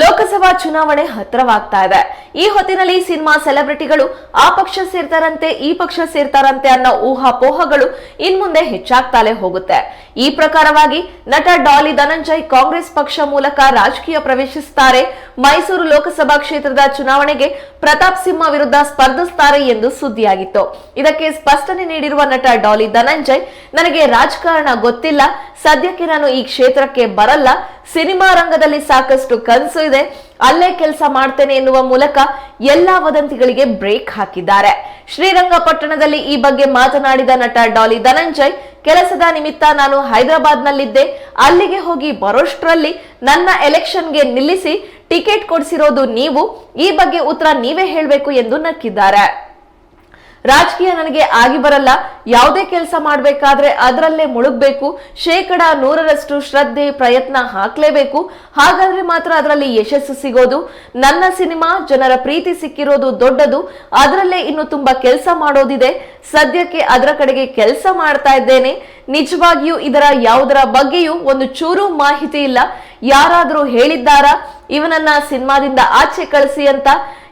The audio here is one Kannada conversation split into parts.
ಲೋಕಸಭಾ ಚುನಾವಣೆ ಹತ್ರವಾಗ್ತಾ ಇದೆ. ಈ ಹೊತ್ತಿನಲ್ಲಿ ಸಿನಿಮಾ ಸೆಲೆಬ್ರಿಟಿಗಳು ಆ ಪಕ್ಷ ಸೇರ್ತಾರಂತೆ, ಈ ಪಕ್ಷ ಸೇರ್ತಾರಂತೆ ಅನ್ನೋ ಊಹಾಪೋಹಗಳು ಇನ್ಮುಂದೆ ಹೆಚ್ಚಾಗ್ತಾಲೆ ಹೋಗುತ್ತೆ. ಈ ಪ್ರಕಾರವಾಗಿ ನಟ ಡಾಲಿ ಧನಂಜಯ್ ಕಾಂಗ್ರೆಸ್ ಪಕ್ಷ ಮೂಲಕ ರಾಜಕೀಯ ಪ್ರವೇಶಿಸುತ್ತಾರೆ ಮೈಸೂರು ಲೋಕಸಭಾ ಕ್ಷೇತ್ರದ ಚುನಾವಣೆಗೆ ಪ್ರತಾಪ್ ಸಿಂಹ ವಿರುದ್ಧ ಸ್ಪರ್ಧಿಸುತ್ತಾರೆ ಎಂದು ಸುದ್ದಿಯಾಗಿತ್ತು. ಇದಕ್ಕೆ ಸ್ಪಷ್ಟನೆ ನೀಡಿರುವ ನಟ ಡಾಲಿ ಧನಂಜಯ್, ನನಗೆ ರಾಜಕಾರಣ ಗೊತ್ತಿಲ್ಲ, ಸದ್ಯಕ್ಕೆ ನಾನು ಈ ಕ್ಷೇತ್ರಕ್ಕೆ ಬರಲ್ಲ, ಸಿನಿಮಾ ರಂಗದಲ್ಲಿ ಸಾಕಷ್ಟು ಕನಸು ಇದೆ. ಅಲ್ಲೇ ಕೆಲಸ ಮಾಡ್ತೇನೆ ಎನ್ನುವ ಮೂಲಕ ಎಲ್ಲಾ ವದಂತಿಗಳಿಗೆ ಬ್ರೇಕ್ ಹಾಕಿದ್ದಾರೆ. ಶ್ರೀರಂಗಪಟ್ಟಣದಲ್ಲಿ ಈ ಬಗ್ಗೆ ಮಾತನಾಡಿದ ನಟ ಡಾಲಿ ಧನಂಜಯ್, ಕೆಲಸದ ನಿಮಿತ್ತ ನಾನು ಹೈದರಾಬಾದ್ನಲ್ಲಿದ್ದೆ. ಅಲ್ಲಿಗೆ ಹೋಗಿ ಬರೋಷ್ಟ್ರಲ್ಲಿ ನನ್ನ ಎಲೆಕ್ಷನ್ಗೆ ನಿಲ್ಲಿಸಿ ಟಿಕೆಟ್ ಕೊಡಿಸಿರೋದು ನೀವು. ಈ ಬಗ್ಗೆ ಉತ್ತರ ನೀವೇ ಹೇಳಬೇಕು ಎಂದು ನಕ್ಕಿದ್ದಾರೆ. ರಾಜಕೀಯ ನನಗೆ ಆಗಿ ಬರಲ್ಲ. ಯಾವುದೇ ಕೆಲಸ ಮಾಡಬೇಕಾದ್ರೆ ಅದರಲ್ಲೇ ಮುಳುಗಬೇಕು. ಶೇಕಡ ನೂರರಷ್ಟು ಶ್ರದ್ಧೆ, ಪ್ರಯತ್ನ ಹಾಕ್ಲೇಬೇಕು. ಹಾಗಾದ್ರೆ ಮಾತ್ರ ಅದರಲ್ಲಿ ಯಶಸ್ಸು ಸಿಗೋದು. ನನ್ನ ಸಿನಿಮಾ, ಜನರ ಪ್ರೀತಿ ಸಿಕ್ಕಿರೋದು ದೊಡ್ಡದು. ಅದರಲ್ಲೇ ಇನ್ನು ತುಂಬಾ ಕೆಲಸ ಮಾಡೋದಿದೆ. ಸದ್ಯಕ್ಕೆ ಅದರ ಕಡೆಗೆ ಕೆಲಸ ಮಾಡ್ತಾ ಇದ್ದೇನೆ. ನಿಜವಾಗಿಯೂ ಇದರ ಯಾವುದರ ಬಗ್ಗೆಯೂ ಒಂದು ಚೂರು ಮಾಹಿತಿ ಇಲ್ಲ. ಯಾರಾದರೂ ಹೇಳಿದ್ದಾರಾ? ಇವನನ್ನ ಸಿನಿಮಾದಿಂದ ಆಚೆ ಕಳಿಸಿ ಅಂತ.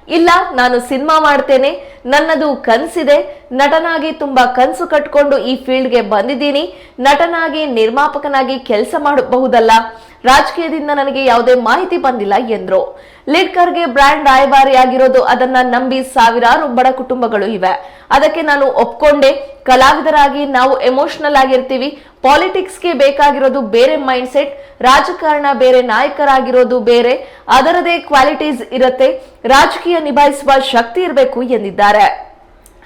ಇಲ್ಲ, ನಾನು ಸಿನಿಮಾ ಮಾಡ್ತೇನೆ. ನನ್ನದು ಕನಸಿದೆ. ನಟನಾಗಿ ತುಂಬಾ ಕನ್ಸು ಕಟ್ಕೊಂಡು ಈ ಫೀಲ್ಡ್ಗೆ ಬಂದಿದ್ದೀನಿ. ನಟನಾಗಿ, ನಿರ್ಮಾಪಕನಾಗಿ ಕೆಲಸ ಮಾಡಬಹುದಲ್ಲ. ರಾಜಕೀಯದಿಂದ ನನಗೆ ಯಾವುದೇ ಮಾಹಿತಿ ಬಂದಿಲ್ಲ, ಎಂದ್ರು. ಲಿಡ್ಕರ್ಗೆ ಬ್ರ್ಯಾಂಡ್ ರಾಯಭಾರಿಯಾಗಿರೋದು ಅದನ್ನ ನಂಬಿ ಸಾವಿರಾರು ಬಡ ಕುಟುಂಬಗಳು ಇವೆ. ಅದಕ್ಕೆ ನಾನು ಒಪ್ಕೊಂಡೆ. ಕಲಾವಿದರಾಗಿ ನಾವು ಎಮೋಷನಲ್ ಆಗಿರ್ತೀವಿ. ಪಾಲಿಟಿಕ್ಸ್ಗೆ ಬೇಕಾಗಿರೋದು ಬೇರೆ ಮೈಂಡ್ ಸೆಟ್ ರಾಜಕಾರಣ ಬೇರೆ, ನಾಯಕರಾಗಿರೋದು ಬೇರೆ. ಅದರದೇ ಕ್ವಾಲಿಟೀಸ್ ಇರುತ್ತೆ. ರಾಜಕೀಯ ನಿಭಾಯಿಸುವ ಶಕ್ತಿ ಇರಬೇಕು ಎಂದಿದ್ದಾರೆ.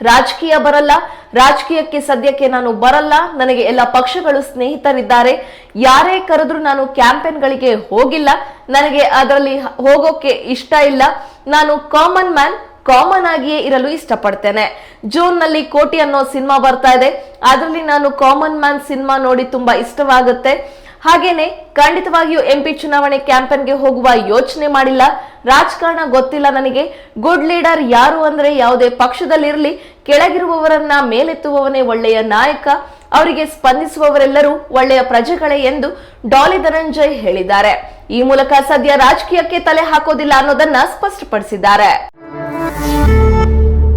ರಾಜಕೀಯ ಬರಲ್ಲ. ರಾಜಕೀಯಕ್ಕೆ ಸದ್ಯಕ್ಕೆ ನಾನು ಬರಲ್ಲ. ನನಗೆ ಎಲ್ಲ ಪಕ್ಷಗಳು ಸ್ನೇಹಿತರಿದ್ದಾರೆ. ಯಾರೇ ಕರೆದ್ರೂ ನಾನು ಕ್ಯಾಂಪೇನ್ಗಳಿಗೆ ಹೋಗಿಲ್ಲ. ನನಗೆ ಅದರಲ್ಲಿ ಹೋಗೋಕೆ ಇಷ್ಟ ಇಲ್ಲ. ನಾನು ಕಾಮನ್ ಮ್ಯಾನ್ ಕಾಮನ್ ಆಗಿಯೇ ಇರಲು ಇಷ್ಟಪಡ್ತೇನೆ. ಜೂನ್ನಲ್ಲಿ ಕೋಟಿ ಅನ್ನೋ ಸಿನಿಮಾ ಬರ್ತಾ ಇದೆ. ಅದರಲ್ಲಿ ನಾನು ಕಾಮನ್ ಮ್ಯಾನ್ ಸಿನಿಮಾ ನೋಡಿ ತುಂಬಾ ಇಷ್ಟವಾಗುತ್ತೆ. ಹಾಗೇನೆ ಖಂಡಿತವಾಗಿಯೂ ಎಂಪಿ ಚುನಾವಣೆ ಕ್ಯಾಂಪೇನ್ಗೆ ಹೋಗುವ ಯೋಚನೆ ಮಾಡಿಲ್ಲ. ರಾಜಕಾರಣ ಗೊತ್ತಿಲ್ಲ ನನಗೆ. ಗುಡ್ ಲೀಡರ್ ಯಾರು ಅಂದ್ರೆ ಯಾವುದೇ ಪಕ್ಷದಲ್ಲಿರಲಿ, ಕೆಳಗಿರುವವರನ್ನ ಮೇಲೆತ್ತುವವನೇ ಒಳ್ಳೆಯ ನಾಯಕ, ಅವರಿಗೆ ಸ್ಪಂದಿಸುವವರೆಲ್ಲರೂ ಒಳ್ಳೆಯ ಪ್ರಜೆಗಳೇ ಎಂದು ಡಾಲಿ ಧನಂಜಯ್ ಹೇಳಿದ್ದಾರೆ. ಈ ಮೂಲಕ ಸದ್ಯ ರಾಜಕೀಯಕ್ಕೆ ತಲೆ ಹಾಕೋದಿಲ್ಲ ಅನ್ನೋದನ್ನ ಸ್ಪಷ್ಟಪಡಿಸಿದ್ದಾರೆ.